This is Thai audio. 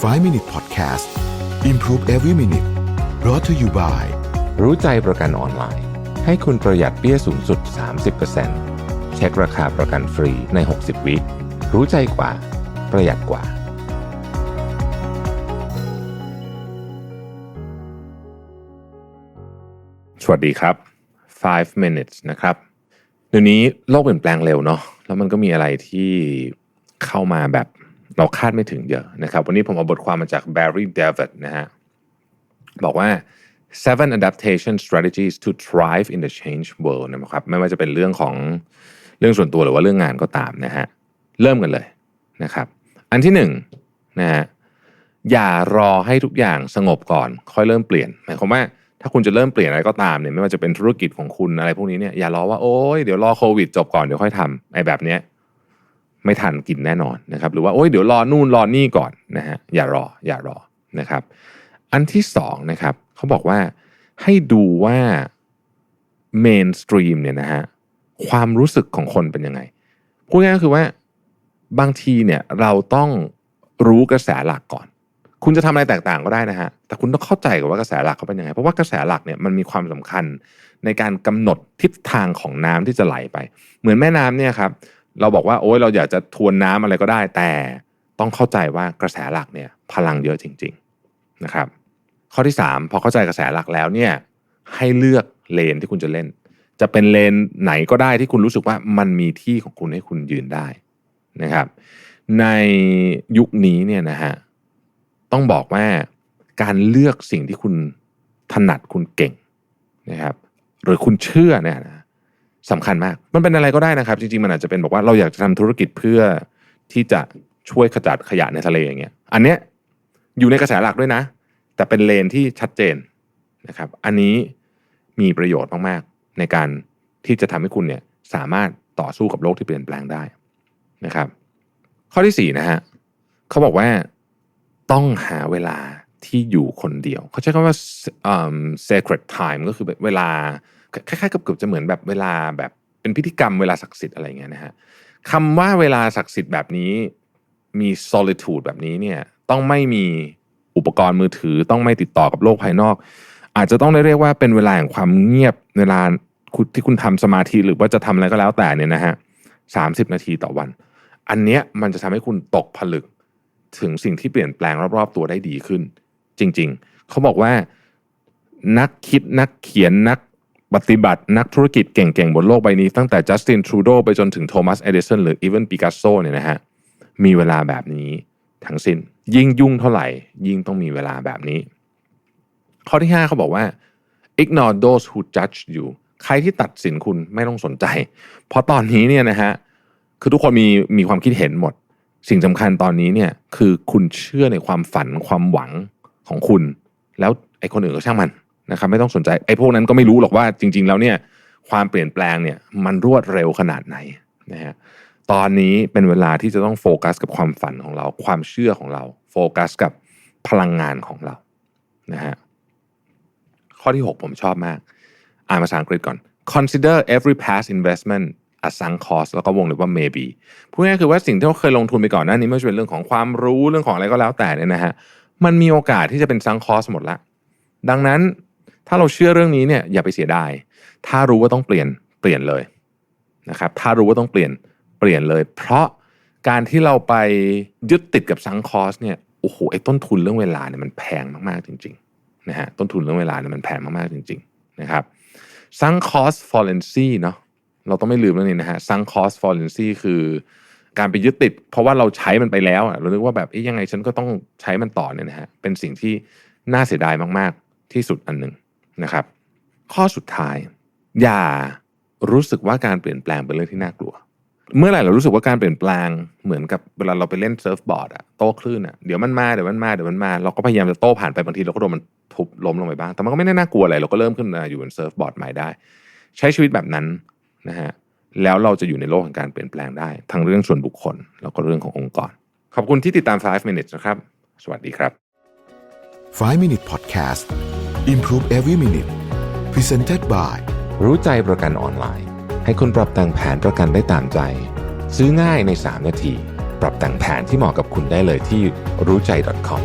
5 Minute Podcast Improve Every Minute brought to you by รู้ใจประกันออนไลน์ ให้คุณประหยัดเปี้ยสูงสุด 30%เช็คราคาประกันฟรีใน 60 วิรู้ใจกว่า ประหยัดกว่า สวัสดีครับ 5 minutes นะครับเดี๋ยวนี้โลกเปลี่ยนแปลงเร็วเนาะแล้วมันก็มีอะไรที่เข้ามาแบบ เราคาดไม่ถึงเยอะนะครับ วันนี้ผมเอาบทความมาจาก Barry David นะฮะบอกว่า seven adaptation strategies to thrive in the change world นะครับไม่ว่าจะเป็นเรื่องของเรื่องส่วนตัวหรือว่าเรื่องงานก็ตามนะฮะเริ่มกันเลยนะครับ อันที่หนึ่งนะฮะอย่ารอให้ทุกอย่างสงบก่อน ค่อยเริ่มเปลี่ยนหมายความว่าถ้าคุณจะเริ่มเปลี่ยนอะไรก็ตามเนี่ยไม่ว่าจะเป็นธุรกิจของคุณอะไรพวกนี้เนี่ยอย่ารอว่าโอ้ยเดี๋ยวรอโควิดจบก่อนเดี๋ยวค่อยทำไอ้แบบเนี้ย ไม่ทันกินแน่นอนนะครับหรือว่าโอ้ยเดี๋ยวรอนู่นรอนี่ก่อนนะฮะอย่ารออย่ารอนะครับอันที่สองนะครับเขาบอกว่าให้ดูว่าเมนสตรีมเนี่ยนะฮะความรู้สึกของคนเป็นยังไงพูดง่ายก็คือว่าบางทีเนี่ยเราต้องรู้กระแสหลักก่อน คุณจะทำอะไรแตกต่างก็ได้นะฮะแต่คุณต้องเข้าใจก่อนว่ากระแสหลักเขาเป็นยังไง เพราะว่ากระแสหลักเนี่ยมันมีความสำคัญในการกำหนดทิศทางของน้ำที่จะไหลไป เหมือนแม่น้ำเนี่ยครับ เราบอกว่าโอ้ยเราอยากจะทวนน้ำอะไรก็ได้ แต่ต้องเข้าใจว่ากระแสหลักเนี่ยพลังเยอะจริง ๆนะครับ ข้อที่ 3 พอเข้าใจกระแสหลักแล้วเนี่ยให้เลือกเลนที่คุณจะเล่น จะเป็นเลนไหนก็ได้ที่คุณรู้สึกว่ามันมีที่ของคุณให้คุณยืนได้นะครับ ในยุคนี้เนี่ยนะฮะต้องบอกว่าการเลือกสิ่งที่คุณถนัดคุณเก่งนะครับ หรือคุณเชื่อเนี่ยนะ สำคัญมาก มันเป็นอะไรก็ได้นะครับ จริงๆ มันอาจจะเป็นบอกว่าเราอยากจะทำธุรกิจเพื่อที่จะช่วยขจัดขยะในทะเลอย่างเงี้ย อันเนี้ยอยู่ในกระแสหลักด้วยนะ แต่เป็นเลนที่ชัดเจนนะครับ อันนี้มีประโยชน์มากๆ ในการที่จะทำให้คุณเนี่ยสามารถต่อสู้กับโลกที่เปลี่ยนแปลงได้นะครับ ข้อที่สี่นะฮะเขาบอกว่าต้องหาเวลาที่อยู่คนเดียว เขาใช้คำว่า sacred time ก็คือเวลา คล้ายๆกับเกือบจะเหมือนแบบเวลาแบบเป็นพิธีกรรมเวลาศักดิ์สิทธิ์อะไรเงี้ยนะฮะคำว่าเวลาศักดิ์สิทธิ์แบบนี้ มี solitude แบบนี้เนี่ยต้องไม่มีอุปกรณ์มือถือต้องไม่ติดต่อกับโลกภายนอก อาจจะต้องได้เรียกว่าเป็นเวลาแห่งความเงียบเวลาที่คุณทำสมาธิหรือว่าจะทำอะไรก็แล้วแต่เนี่ยนะฮะสามสิบนาทีต่อวัน อันเนี้ยมันจะทำให้คุณตกผลึกถึงสิ่งที่เปลี่ยนแปลงรอบๆ ตัวได้ดีขึ้น จริง ๆ เขาบอกว่านักคิดนักเขียนนัก ปฏิบัตินักธุรกิจเก่งๆ บนโลกใบนี้ตั้งแต่จัสตินทรูโดไปจนถึงโทมัสเอดิสันหรืออีเวนปิกัสโซเนี่ยนะฮะมีเวลาแบบนี้ทั้งสิ้น ยิ่งยุ่งเท่าไหร่ ยิ่งต้องมีเวลาแบบนี้ ข้อที่ 5 เขาบอกว่า ignore those who judge you ใครที่ตัดสินคุณไม่ต้องสนใจ เพราะตอนนี้เนี่ยนะฮะคือทุกคนมีมีความคิดเห็นหมด สิ่งสำคัญตอนนี้เนี่ยคือคุณเชื่อในความฝันความหวังของคุณ แล้วไอ้คนอื่นก็ช่างมัน นะครับไม่ต้องสนใจไอ้พวกนั้นก็ไม่รู้หรอกว่าจริง ๆ แล้วเนี่ยความเปลี่ยนแปลงเนี่ยมันรวดเร็วขนาดไหนนะฮะตอนนี้เป็นเวลาที่จะต้องโฟกัสกับความฝันของเรา ความเชื่อของเรา โฟกัสกับพลังงานของเรานะฮะข้อที่ 6 ผมชอบมาก อ่านภาษาอังกฤษก่อน consider every past investment a sunk cost แล้วก็วงเล็บว่า maybe พูดง่ายคือว่าสิ่งที่เราเคยลงทุนไปก่อนหน้านี้ไม่ว่าจะเป็นเรื่องของความรู้เรื่องของอะไรก็แล้วแต่เนี่ยนะฮะมันมีโอกาสที่จะเป็น sunk cost หมดละ ดังนั้น ถ้าเราเชื่อเรื่องนี้เนี่ยอย่าไปเสียดาย ถ้ารู้ว่าต้องเปลี่ยนเปลี่ยนเลยนะครับ ถ้ารู้ว่าต้องเปลี่ยนเปลี่ยนเลย เพราะการที่เราไปยึดติดกับซังคอสเนี่ยโอ้โหไอ้ต้นทุนเรื่องเวลาเนี่ยมันแพงมากๆจริงๆนะฮะต้นทุนเรื่องเวลาเนี่ยมันแพงมากๆจริงๆนะครับซังคอสฟอร์เรนซีเนาะเราต้องไม่ลืมเรื่องนี้นะฮะซังคอสฟอร์เรนซีคือการไปยึดติด เพราะว่าเราใช้มันไปแล้วเราคิดว่าแบบยยังไงฉันก็ต้องใช้มันต่อเนี่ยนะฮะเป็นสิ่งที่น่าเสียดายมากๆที่สุดอันหนึ่ง นะครับ ข้อสุดท้าย อย่ารู้สึกว่าการเปลี่ยนแปลงเป็นเรื่องที่น่ากลัว เมื่อไหร่เรารู้สึกว่าการเปลี่ยนแปลงเหมือนกับเวลาเราไปเล่นเซิร์ฟบอร์ดอะโต้คลื่นอะเดี๋ยวมันมาเดี๋ยวมันมาเดี๋ยวมันมา เราก็พยายามจะโต้ผ่านไปบางทีเราก็โดนมันทุบล้มลงไปบ้าง แต่มันก็ไม่ได้น่ากลัวอะไรเราก็เริ่มขึ้นมาอยู่บนเซิร์ฟบอร์ดใหม่ได้ ใช้ชีวิตแบบนั้นนะฮะแล้วเราจะอยู่ในโลกแห่งการเปลี่ยนแปลงได้ ทั้งเรื่องส่วนบุคคล แล้วก็เรื่องขององค์กร ขอบคุณที่ติดตาม 5 minutes นะครับ สวัสดีครับ 5 Minute Podcast Improve Every Minute Presented by รู้ใจประกันออนไลน์ ให้คุณปรับแต่งแผนประกันได้ตามใจ ซื้อง่ายใน 3 นาที ปรับแต่งแผนที่เหมาะกับคุณได้เลยที่รู้ใจ .com